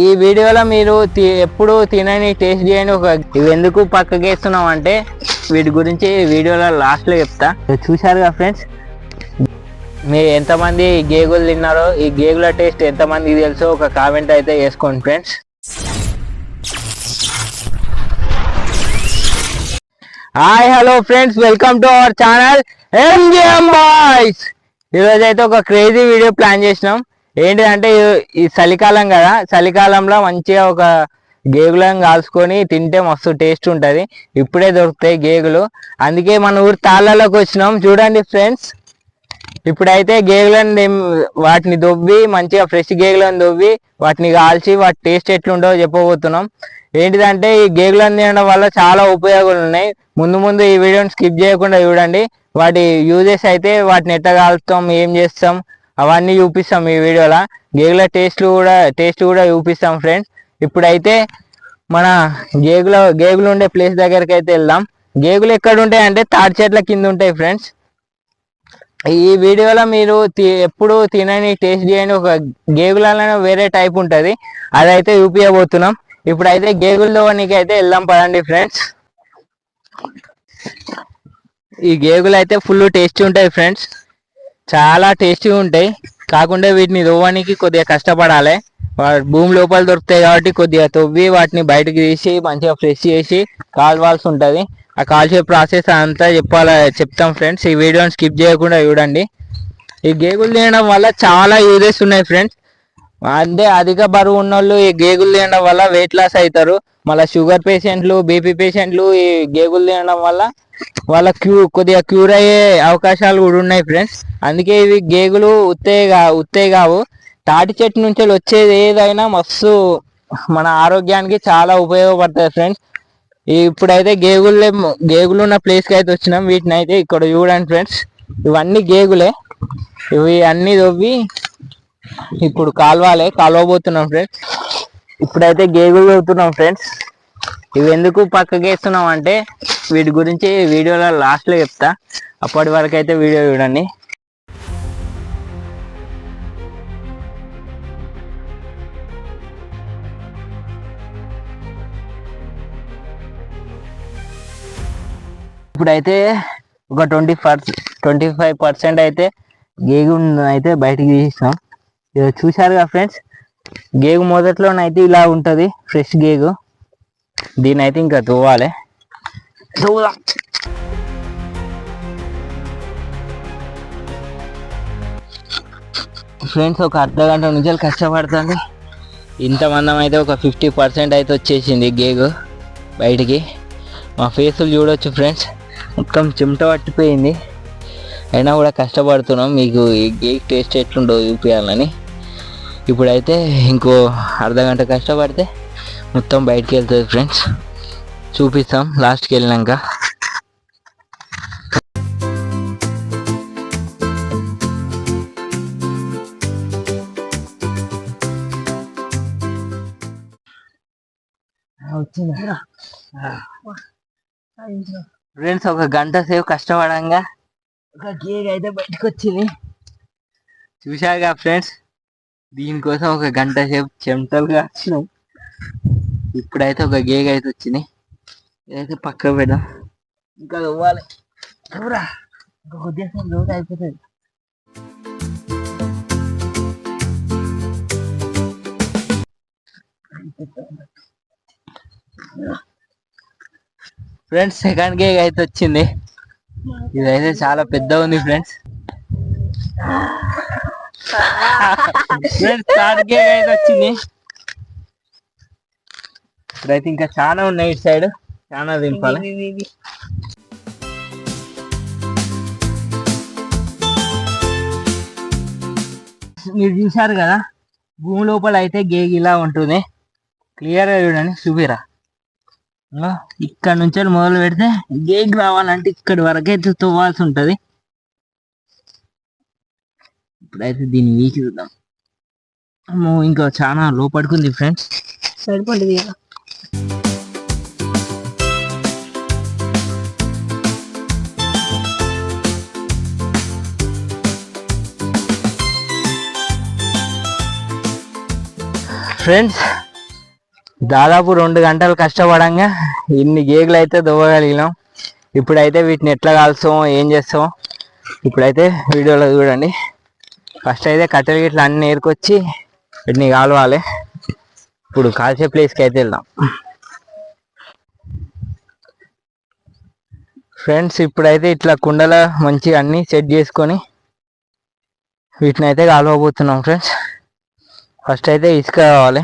ఈ వీడియోలో మీరు తి- ఎప్పుడు తినని టేస్ట్ చేయని ఒక ఇవి ఎందుకు పక్కకేస్తున్నాం అంటే వీటి గురించి వీడియోలో లాస్ట్లో చెప్తా. చూశారుగా ఫ్రెండ్స్? మీరు ఎంతమంది గేగులు తిన్నారో ఈ గేగుల టేస్ట్ ఎంతమందికి తెలుసో ఒక కామెంట్ అయితే వేసుకోండి friends. Hi hello friends welcome to our channel MGM boys ఈరోజు అయితే ఒక క్రేజీ వీడియో ప్లాన్ చేసినాం. ఏంటిదంటే ఈ- ఈ చలికాలం కదా చలికాలంలో మంచిగా ఒక గేగులను కాల్చుకొని తింటే మస్తు టేస్ట్ ఉంటుంది. ఇప్పుడే దొరుకుతాయి గేగులు. అందుకే మన ఊరు తాళ్ళలోకి వచ్చినాం. చూడండి ఫ్రెండ్స్. ఇప్పుడైతే గేగులను వాటిని దొబ్బి మంచిగా ఫ్రెష్ గేగులను దొబ్బి వాటిని కాల్చి వాటి టేస్ట్ ఎట్లుండో చెప్పబోతున్నాం. ఏంటిదంటే ఈ గేగులను తినడం వల్ల చాలా ఉపయోగాలు ఉన్నాయి. ముందు ముందు ఈ వీడియోని స్కిప్ చేయకుండా చూడండి. వాటి యూజెస్ అయితే వాటిని ఎట్లా కాలుస్తాం ఏం చేస్తాం అవన్నీ చూపిస్తాం ఈ వీడియోలో. గేగుల టేస్ట్ కూడా టేస్ట్ కూడా చూపిస్తాం ఫ్రెండ్స్ ఇప్పుడైతే మన గేగుల గేగులు ఉండే ప్లేస్ దగ్గరికి అయితే వెళ్దాం. గేగులు ఎక్కడ ఉంటాయి అంటే తాడి చెట్ల కింద ఉంటాయి ఫ్రెండ్స్ ఈ వీడియోలో మీరు తి- ఎప్పుడు తినని టేస్ట్ చేయని ఒక గేగులలో వేరే టైప్ ఉంటుంది. అదైతే చూపించబోతున్నాం ఇప్పుడైతే గేగుల దోవనికి అయితే వెళ్దాం పదండి ఫ్రెండ్స్ ఈ గేగులు అయితే ఫుల్ టేస్టీ ఉంటాయి ఫ్రెండ్స్ చాలా టేస్టీగా ఉంటాయి. కాకుండా వీటిని దోవడానికి కొద్దిగా కష్టపడాలి. భూమి లోపల దొరుకుతాయి కాబట్టి కొద్దిగా తవ్వి వాటిని బయటకు తీసి మంచిగా ఫ్రెష్ చేసి కాల్వాల్సి ఉంటుంది. ఆ కాల్చే ప్రాసెస్ అంతా చెప్పాల చెప్తాం ఫ్రెండ్స్ ఈ వీడియోని స్కిప్ చేయకుండా చూడండి. ఈ గేగులు తినడం వల్ల చాలా యూజెస్ ఉన్నాయి ఫ్రెండ్స్ అంటే అధిక బరువు ఉన్న వాళ్ళు ఈ గేగులు తినడం వల్ల వెయిట్ లాస్ అవుతారు. మళ్ళీ షుగర్ పేషెంట్లు బీపీ పేషెంట్లు ఈ గేగులు తినడం వల్ల వాళ్ళ క్యూ కొద్దిగా క్యూర్ అయ్యే అవకాశాలు కూడా ఉన్నాయి ఫ్రెండ్స్ అందుకే ఇవి గేగులు ఉత్తే కా ఉత్తే కావు. తాటి చెట్టు నుంచి వచ్చేది ఏదైనా మస్తు మన ఆరోగ్యానికి చాలా ఉపయోగపడుతుంది ఫ్రెండ్స్ ఇప్పుడైతే గేగులే గేగులు ఉన్న ప్లేస్కి అయితే వచ్చినాం. వీటిని అయితే ఇక్కడ చూడండి ఫ్రెండ్స్ ఇవన్నీ గేగులే. ఇవి అన్ని తవ్వి ఇప్పుడు కాల్వాలే కాలువబోతున్నాం ఫ్రెండ్స్ ఇప్పుడైతే గేగులు చదువుతున్నాం ఫ్రెండ్స్ ఇవి ఎందుకు పక్కకేస్తున్నాం అంటే వీటి గురించి వీడియోలో లాస్ట్లో చెప్తా. అప్పటి వరకు అయితే వీడియో చూడండి. ఇప్పుడైతే ఒక twenty per twenty five percent అయితే గేగు అయితే బయటికి తీసినాం. ఇది చూశారుగా ఫ్రెండ్స్? గేగు మొదట్లోనైతే ఇలా ఉంటుంది ఫ్రెష్ గేగు. దీని అయితే ఇంకా తోవాలి. ఫ్రెండ్స్ ఒక అర్ధ గంట నుంచి కష్టపడుతుంది. ఇంతమందం అయితే ఒక ఫిఫ్టీ పర్సెంట్ అయితే వచ్చేసింది గేగు బయటికి. మా ఫేసులు చూడొచ్చు ఫ్రెండ్స్. మొత్తం చెమట పట్టిపోయింది. అయినా కూడా కష్టపడుతున్నాం. మీకు ఈ గేక్ టేస్ట్ ఎట్లుండో చూపించాలని ఇప్పుడైతే ఇంకో అర్ధ గంట కష్టపడితే మొత్తం బయటికి వెళ్తుంది ఫ్రెండ్స్ చూపిస్తాం. లాస్ట్కి వెళ్ళినాక. ఫ్రెండ్స్ ఒక గంట సేపు కష్టపడంగా. ఒక కేక్ అయితే బయటకు వచ్చింది చూశారుగా ఫ్రెండ్స్ దీనికోసం ఒక గంట సేపు చెమటలుగా వచ్చినాం. ఇప్పుడైతే ఒక గేగ్ అయితే వచ్చింది. ఇదైతే పక్క పెడదాం. ఇంకా ఇవ్వాలి చూరా ఇంకా కొద్దిగా సేపు లోటు అయిపోతుంది. ఫ్రెండ్స్ సెకండ్ గేగ్ అయితే వచ్చింది. ఇదైతే చాలా పెద్ద ఉంది ఫ్రెండ్స్ ఫ్రెండ్స్ థర్డ్ గేగ్ అయితే వచ్చింది. ఇప్పుడైతే ఇంకా చాలా ఉన్నాయి ఇటు సైడ్. చాలా దింపాలి. మీరు చూశారు కదా భూమి లోపల అయితే గేగ్ ఇలా ఉంటుంది. క్లియర్గా చూడండి ఇంగో ఇక్కడ నుంచి మొదలు పెడితే గేగ్ రావాలంటే ఇక్కడి వరకు అయితే తవ్వాల్సి ఉంటది. ఇప్పుడైతే దీన్ని వీకి చూద్దాం అమ్మో ఇంకా చాలా లోపడుకుంది ఫ్రెండ్స్ సరిపడింది ఫ్రెండ్స్ దాదాపు రెండు గంటలు కష్టపడంగా ఇన్ని గేగులు అయితే దువ్వగలిగినాం. ఇప్పుడైతే వీటిని ఎట్లా కాల్స్తామో ఏం చేస్తామో ఇప్పుడైతే వీడియోలో చూడండి. ఫస్ట్ అయితే కట్టెలు గిట్ల అన్ని నేర్కొచ్చి వీటిని కాలవాలి. ఇప్పుడు కాల్చే ప్లేస్కి అయితే వెళ్దాం. ఫ్రెండ్స్ ఇప్పుడైతే ఇట్లా కుండల మంచిగా అన్ని సెట్ చేసుకొని వీటిని అయితే కాలువబోతున్నాం ఫ్రెండ్స్ ఫస్ట్ అయితే ఇసుక కావాలి.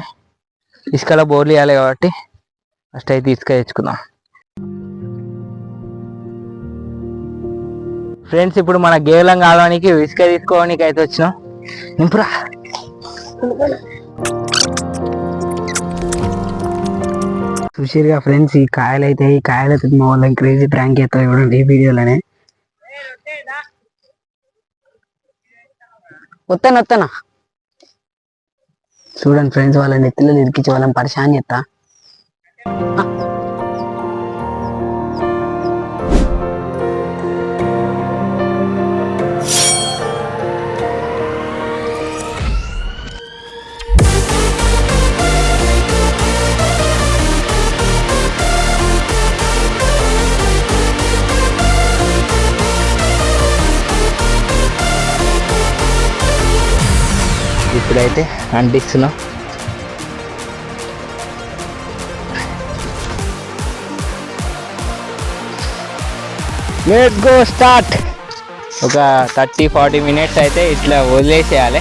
ఇసుకలో బోర్లు వేయాలి కాబట్టి ఫస్ట్ అయితే ఇసుక తెచ్చుకుందాం. ఫ్రెండ్స్ ఇప్పుడు మన గేలం కాలడానికి ఇసుక తీసుకోవడానికి అయితే వచ్చినాం. ఇంపురా చూసిరుగా ఫ్రెండ్స్ ఈ కాయలు అయితే ఈ కాయలు అయితే మా వాళ్ళకి క్రేజీ ప్రాంక్ అవుతాయి చూడండి ఈ వీడియోలోనే. వస్తాను వస్తానా చూడండి ఫ్రెండ్స్ వాళ్ళ నెత్తిలో ఇరికించి వాళ్ళని పరిశాన్ చేస్తా ఇప్పుడైతే అంటిస్తున్నాం లెట్ గో స్టార్ట్ ఒక థర్టీ ఫార్టీ మినిట్స్ అయితే ఇట్లా వదిలేసేయాలి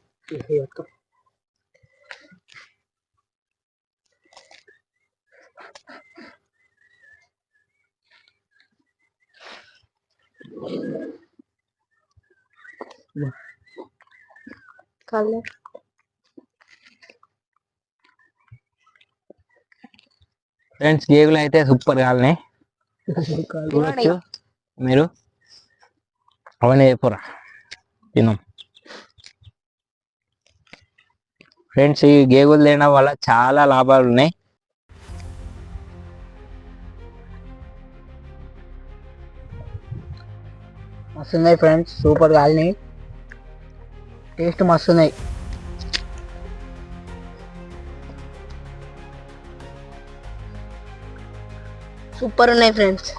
ఒకటిది అయినాయి ఫ్రెండ్స్ గేగులు అయితే సూపర్ కాలనే చూడొచ్చు. మీరు అవన్నీ అయిపోరా తిన్నాం. ఫ్రెండ్స్ ఈ గేగులు తినడం వల్ల చాలా లాభాలు ఉన్నాయి. మస్తున్నాయి ఫ్రెండ్స్ సూపర్ కాలినాయి టేస్ట్ మస్తున్నాయి. సూపర్ ఉన్నాయి ఫ్రెండ్స్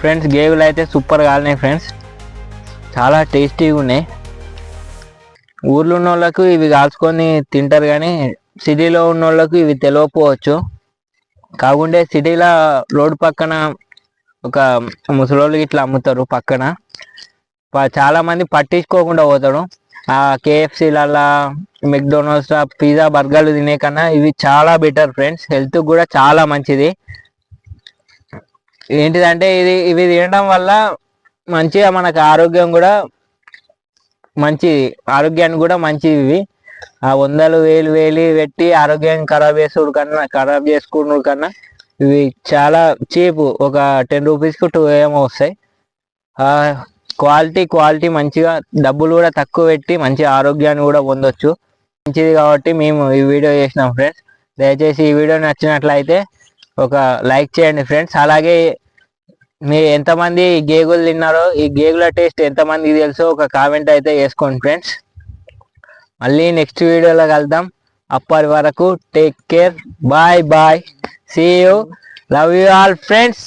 ఫ్రెండ్స్ గేగులు అయితే సూపర్ కాలినాయి ఫ్రెండ్స్ చాలా టేస్టీగా ఉన్నాయి. ఊర్లో ఉన్న వాళ్ళకు ఇవి కాల్చుకొని తింటారు కానీ సిటీలో ఉన్న వాళ్ళకు ఇవి తెలియకపోవచ్చు కాకుంటే సిటీలో రోడ్డు పక్కన ఒక ముసలోళ్ళు ఇట్లా అమ్ముతారు పక్కన. ప- చాలా మంది పట్టించుకోకుండా పోతాడు ఆ కేఎఫ్సీలల్లా మెక్డొనాల్డ్స్ పిజ్జా బర్గర్లు తినే కన్నా ఇవి చాలా బెటర్ ఫ్రెండ్స్. హెల్త్ కూడా చాలా మంచిది. ఏంటిదంటే ఇది ఇవి తినడం వల్ల మంచిగా మనకు ఆరోగ్యం కూడా మంచి ఆరోగ్యానికి కూడా మంచివి. ఆ వందలు వేలు వేలు పెట్టి ఆరోగ్యం ఖరాబ్ చేసుడు కన్నా ఖరాబ్ చేసుకున్న కన్నా ఇవి చాలా చీప్. ఒక టెన్ రూపీస్కి టూ ఏమో వస్తాయి. క్వాలిటీ క్వాలిటీ మంచిగా డబ్బులు కూడా తక్కువ పెట్టి మంచి ఆరోగ్యాన్ని కూడా పొందొచ్చు. మంచిది కాబట్టి మేము ఈ వీడియో చేసినాం ఫ్రెండ్స్. దయచేసి ఈ వీడియో నచ్చినట్లయితే ఒక లైక్ చేయండి ఫ్రెండ్స్. అలాగే మీరు ఎంతమంది ఈ గేగులు తిన్నారో ఈ గేగుల టేస్ట్ ఎంతమందికి తెలుసో ఒక కామెంట్ అయితే వేసుకోండి ఫ్రెండ్స్. మళ్ళీ నెక్స్ట్ వీడియోలో కలుద్దాం. అప్పటి వరకు take care bye bye. See you love you all friends